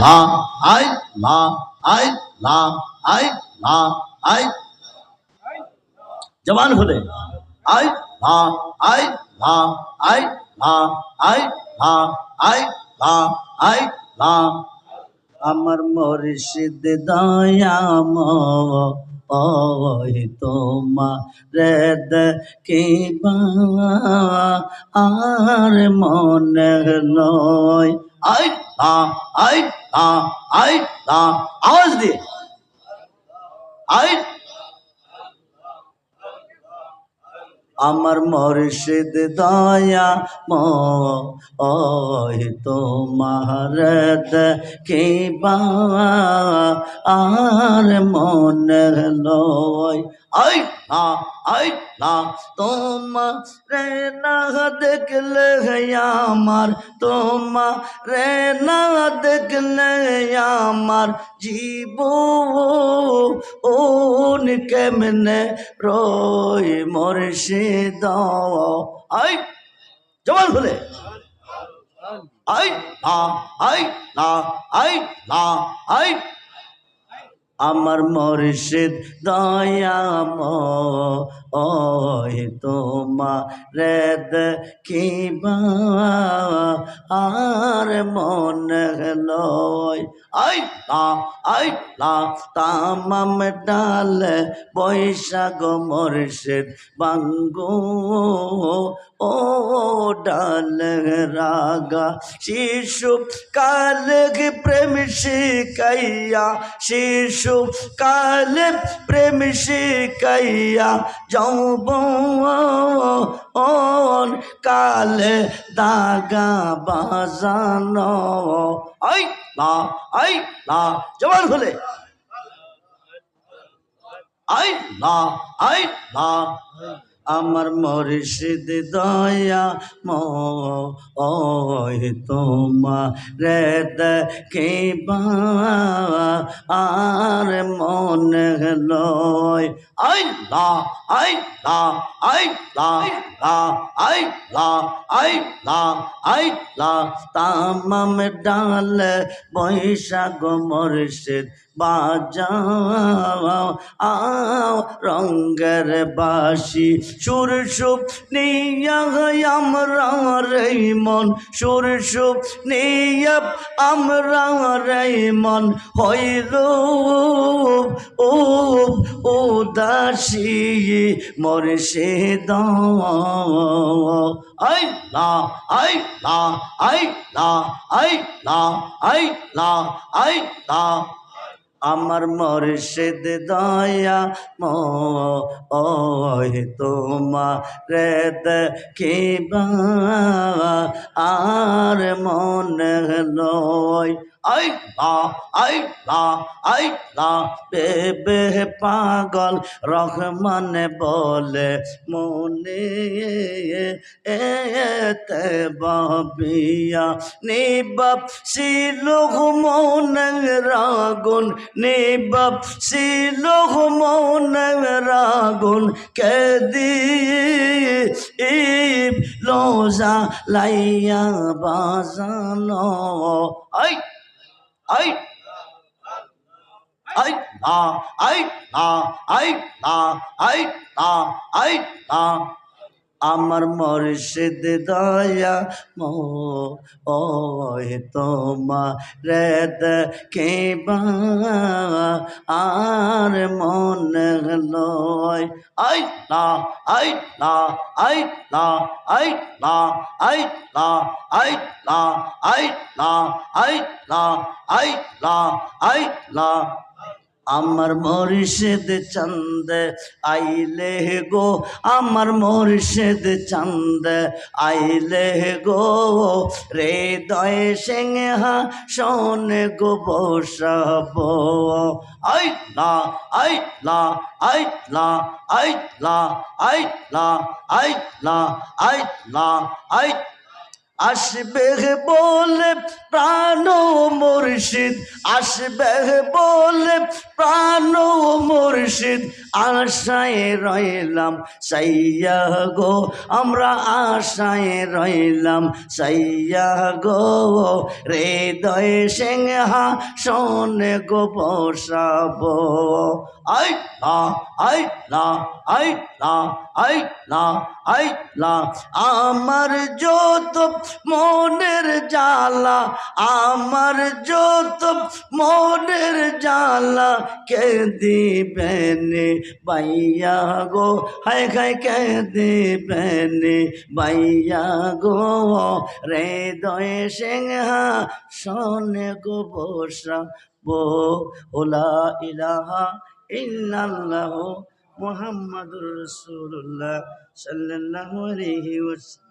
লা, আই লা আই লা আই লা, আই। জবান খুলে। আই, লা আই লা আই লা আই লা আই লা আই, লা। আমার মরিষিদ দয়াম, ওই তোমা রেদ কিবা আর মনে নয় আওয়াজ দিয়ে। আমার মর্ষিদ দয়া ম ওই তোমার কিবা আর মনে লয় আই না আই না তোমার রে না দেখলে আমার, তোমার রে না দেখলে আমার জীব ওন কেমনে রই মর্ষিদ আই জবান খুলে। আই না আই না আই না আই আমার মর্ষিদ দয়াম ও তোমা রেদ কিবা আর মনে লয় তামাম ডাল, বৈশাখ মর্ষিদ বাঙ্গো ও ডাল রাগা। শিশু কাল প্রেম শিকাইয়া শিশু কাল প্রেম শিকাইয়া যৌব কালে দাগা বাজানো। আই লা আই লা জবান খুলে। আই লা আই লা আমার মর্ষিদ দয়া ওই তোমা রেদ কিবা আর মনে লয় আই লা আই লা আই লা লা আই লা আই লা আই লা তামাম ডাল বৈশাখ মর্ষিদ বাজাও আও রঙ্গের বাসি সুর সুপ নিয়া আমরা রে মন সুর সুপ নিয়া আমরা রে মন হইল ও উদাসী মর্ষে আই লা আই লা আই লা আই লা আই লা আই লা। আমার মর্ষিদ দয়া ওই তোমা রেদ কিবা আর মনে লয় বেবে পাগল রহমান বলে মনে এতে বাবিয়া নিবাব শিলুহ মন রাগুন নিবাব শিলুহ মন রাগুন। কে দিব লোজা লাইয়া বাজানো। আই আই আই না আই না আই না আই না আই না আমার মর্ষিদ দয়া মো ওই তোমা রেদ কেবা আর মনে লয় আই লা আই লা আই লা আই লা আই লা আমার মর্ষেদ চন্দ আইলে গো, আমার মর্ষেদ চন্দ আইলে গো। রে দয় সিংহা, শোন গো বসব। আই লা আই লা আই লা আই আই আসবে বলে প্রাণ মোর মুর্শিদ, আসবে বলে মুর্শিদ আশায় রইলাম, সাইয়া গো, আমরা আশায় রইলাম, সাইয়া গো, রে দয় সিংহা, শোনে গো বসাবো। আই না আই না আই আই লা আই লা আমার যত মনের জ্বালা, আমার যত মনের জ্বালা। কে দিবেন বাইয়া গো? হায় খায় কে দিবেন বাইয়া গো? রে দয়ে সিংহা, শোনে গো বসা বো, ওলা ইলাহা ইল্লাল্লাহ। মুহাম্মাদুর রসুল্লাহ সাল্লাহ আলহি ওয়াসাল্লাম